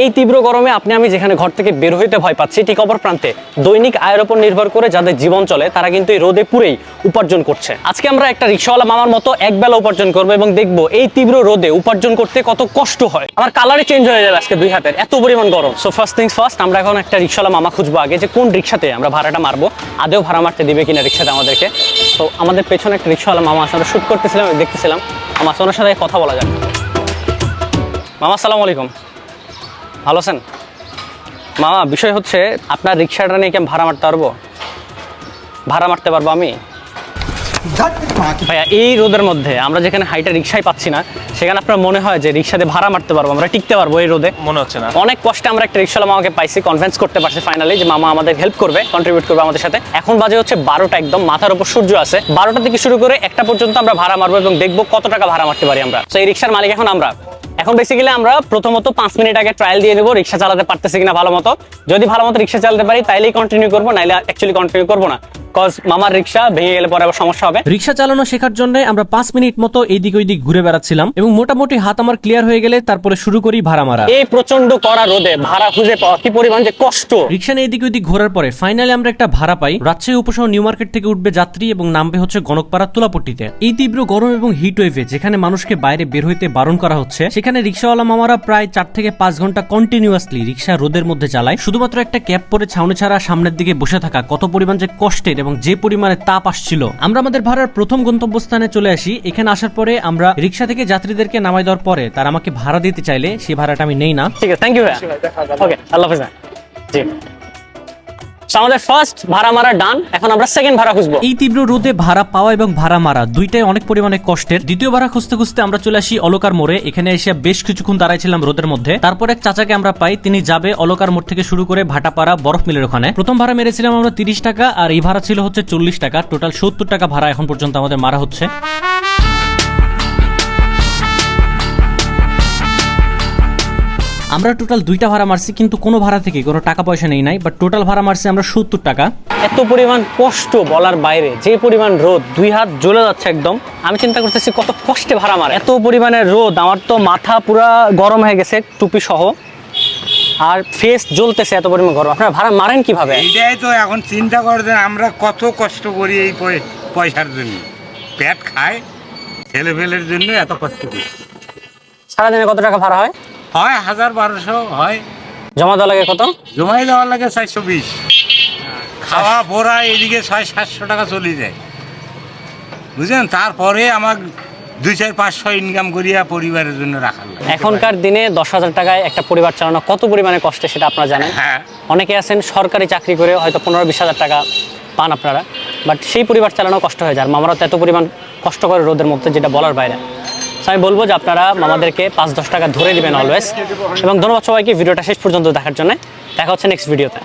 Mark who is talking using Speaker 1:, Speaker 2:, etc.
Speaker 1: এই তীব্র গরমে আপনি, আমি যেখানে ঘর থেকে বের হইতে ভয় পাচ্ছি, ঠিক অপর প্রান্তে দৈনিক আয়ের উপর নির্ভর করে যাদের জীবন চলে, তারা কিন্তু এই রোদে পুরেই উপার্জন করছে। আজকে আমরা একটা রিক্সাওয়ালা মামার মতো এক বেলা উপার্জন করব এবং দেখব এই তীব্র রোদে উপার্জন করতে কত কষ্ট হয়। আমার কালারে চেঞ্জ হয়ে যাবে আজকে দুই হাতের, এত পরিমাণ গরম। সো ফার্স্ট থিংস ফার্স্ট আমরা এখন একটা রিক্সাওয়ালা মামা খুঁজবো আগে যে কোন রিক্সাতে আমরা ভাড়াটা মারবো। আদেও ভাড়া মারতে দিবে কিনা রিক্সাতে আমাদেরকে। তো আমাদের পেছনে একটা রিক্সাওয়ালা মামা আছে, আমরা শুট করতেছিলাম, দেখতেছিলাম। আমার সোনার সাথে কথা বলা যাক। মামা, আসসালামু আলাইকুম। ভালো আছেন? মামা বিষয় হচ্ছে আপনার রিক্সাটা নিয়ে কি আমি ভাড়া মারতে পারব? ভাড়া মারতে পারব আমি? ভাইয়া এই রোদের মধ্যে আমরা যেখানে হাইটা রিক্সায় পাচ্ছি না সেখানে আপনার মনে হয় যে রিক্সাতে ভাড়া মারতে পারব আমরা টিকতে পারব এই রোদে?
Speaker 2: মনে হচ্ছে না।
Speaker 1: অনেক কষ্টে আমরা একটা রিক্সাওয়ালা মামাকে পাইছি কনফারেন্স করতে পারছি ফাইনালি যে মামা আমাদের হেল্প করবে কন্ট্রিবিউট করবে আমাদের সাথে। এখন বাজে হচ্ছে বারোটা একদম মাথার উপর সূর্য আছে। বারোটা থেকে শুরু করে একটা পর্যন্ত আমরা ভাড়া মারবো এবং দেখব কত টাকা ভাড়া মারতে পারি আমরা। তো এই রিক্সার মালিক এখন আমরা। এখন বেসিক্যালি আমরা প্রথমত পাঁচ মিনিট আগে ট্রায়াল দিয়ে নেব রিক্সা চালাতে পারতেছি কিনা ভালো মতো। যদি ভালো মতো রিক্সা চালাতে পারি, তাইলেই কন্টিনিউ করব, নাইলে অ্যাকচুয়ালি কন্টিনিউ করব না। কজ মামার রিক্সা ভেঙে গেলে পরে আবার সমস্যা হবে।
Speaker 3: রিক্সা চালানো শেখার জন্য আমরা পাঁচ মিনিট মতো এইদিক ওইদিক ঘুরে বেড়াচ্ছিলাম এবং মোটামুটি হাত আমার ক্লিয়ার হয়ে গেলে তারপরে শুরু করি ভাড়া মারা।
Speaker 1: এই প্রচণ্ড কড়া রোদে ভাড়া খুঁজে পাওয়া কি পরিমাণ যে কষ্ট।
Speaker 3: রিক্সা নিয়ে এদিক ওইদিক ঘোরার পরে ফাইনালি আমরা একটা ভাড়া পাই। রাজশাহী উপশহর নিউ মার্কেট থেকে উঠবে যাত্রী এবং নামবে হচ্ছে গণকপাড়া তুলাপট্টিতে। এই তীব্র গরম এবং হিট ওয়েভে যেখানে মানুষকে বাইরে বের হইতে বারণ করা হচ্ছে সেখানে রিক্সাওয়ালা মামারা প্রায় চার থেকে পাঁচ ঘণ্টা কন্টিনিউয়াসলি রিক্সা রোদের মধ্যে চালায়। শুধুমাত্র একটা ক্যাব পরে ছাউনি ছাড়া সামনের দিকে বসে থাকা কত পরিমাণ যে কষ্টের এবং যে পরিমাণে তাপ আসছিল। আমরা আমাদের ভাড়ার প্রথম গন্তব্যস্থানে চলে আসি। এখানে আসার পরে আমরা রিক্সা থেকে যাত্রীদেরকে নামাই দেওয়ার পরে তারা আমাকে ভাড়া দিতে চাইলে। সেই ভাড়াটা আমি নেই না।
Speaker 1: ঠিক আছে থ্যাংক ইউ ভাইয়া। ওকে আল্লাহ হাফেজ। জি। আমাদের ফার্স্ট ভাড়া মারা ডান এখন আমরা সেকেন্ড ভাড়া খুঁজবো।
Speaker 3: এই তীব্র রোদে ভাড়া পাওয়া এবং ভাড়া মারা দুইটাই অনেক পরিমাণে কষ্টের। দ্বিতীয় ভাড়া খুঁজতে খুঁজতে আমরা চলে আসি অলকার মোড়ে। এখানে এসে বেশ কিছুক্ষণ দাঁড়াইছিলাম রোদের মধ্যে। তারপর এক চাচাকে আমরা পাই, তিনি যাবে অলকার মোড় থেকে শুরু করে ভাটাপাড়া বরফ মিলের ওখানে। প্রথম ভাড়া মেরেছিলাম আমরা তিরিশ টাকা, আর এই ভাড়া ছিল হচ্ছে চল্লিশ টাকা। টোটাল সত্তর টাকা ভাড়া এখন পর্যন্ত আমাদের মারা হচ্ছে। আমরা টোটাল দুইটা ভাড়া মারছি কিন্তু কোনো ভাড়া থেকে কোনো টাকা পয়সা নেই নাই বাট টোটাল ভাড়া মারছি আমরা সত্তর টাকা।
Speaker 1: এত পরিমাণ কষ্ট বলার বাইরে যে পরিমাণ রোদ দুই হাত জ্বলে যাচ্ছে একদম। আমি চিন্তা করতেছি কত কষ্টে ভাড়া মারে। এত পরিমাণে রোদ আমার তো মাথা পুরা গরম হয়ে গেছে টুপি সহ। আর ফেস জ্বলতেছে এত পরিমাণ গরম। আপনারা ভাড়া মারেন কীভাবে?
Speaker 4: এইটাই তো এখন চিন্তা করছেন আমরা কত কষ্ট করি এই পয়সার জন্য। পেট খায় ছেলে ফেলের জন্য এত কষ্ট করি।
Speaker 1: সারাদিনে কত টাকা ভাড়া হয়?
Speaker 4: হয় হাজার বারোশো হয়।
Speaker 1: জমা দেওয়া লাগে কত?
Speaker 4: জমাই দেওয়ার লাগে চারশো বিশ। খাওয়া পড়া এদিকে ছয় সাতশো টাকা চলে যায়। বুঝলেন? তারপরে আমার দুই চার পাঁচশো ইনকাম করিয়া পরিবারের জন্য লাগে।
Speaker 1: এখনকার দিনে দশ হাজার টাকায় একটা পরিবার চালানো কত পরিমাণে কষ্টে সেটা আপনারা জানেন।
Speaker 4: হ্যাঁ।
Speaker 1: অনেকে আছেন সরকারি চাকরি করে হয়তো পনেরো বিশ হাজার টাকা পান আপনারা। বাট সেই পরিবার চালানো কষ্ট হয়ে যায়। আর মামারা তো এত পরিমাণ কষ্ট করে রোদের মধ্যে যেটা বলার বাইরে। So আমি বলব যে আপনারা আমাদেরকে পাঁচ দশ টাকা ধরে দিবেন অলওয়েজ এবং ধন্যবাদ সবাইকে, ভিডিওটা শেষ পর্যন্ত দেখার জন্য। দেখা হচ্ছে নেক্সট ভিডিওতে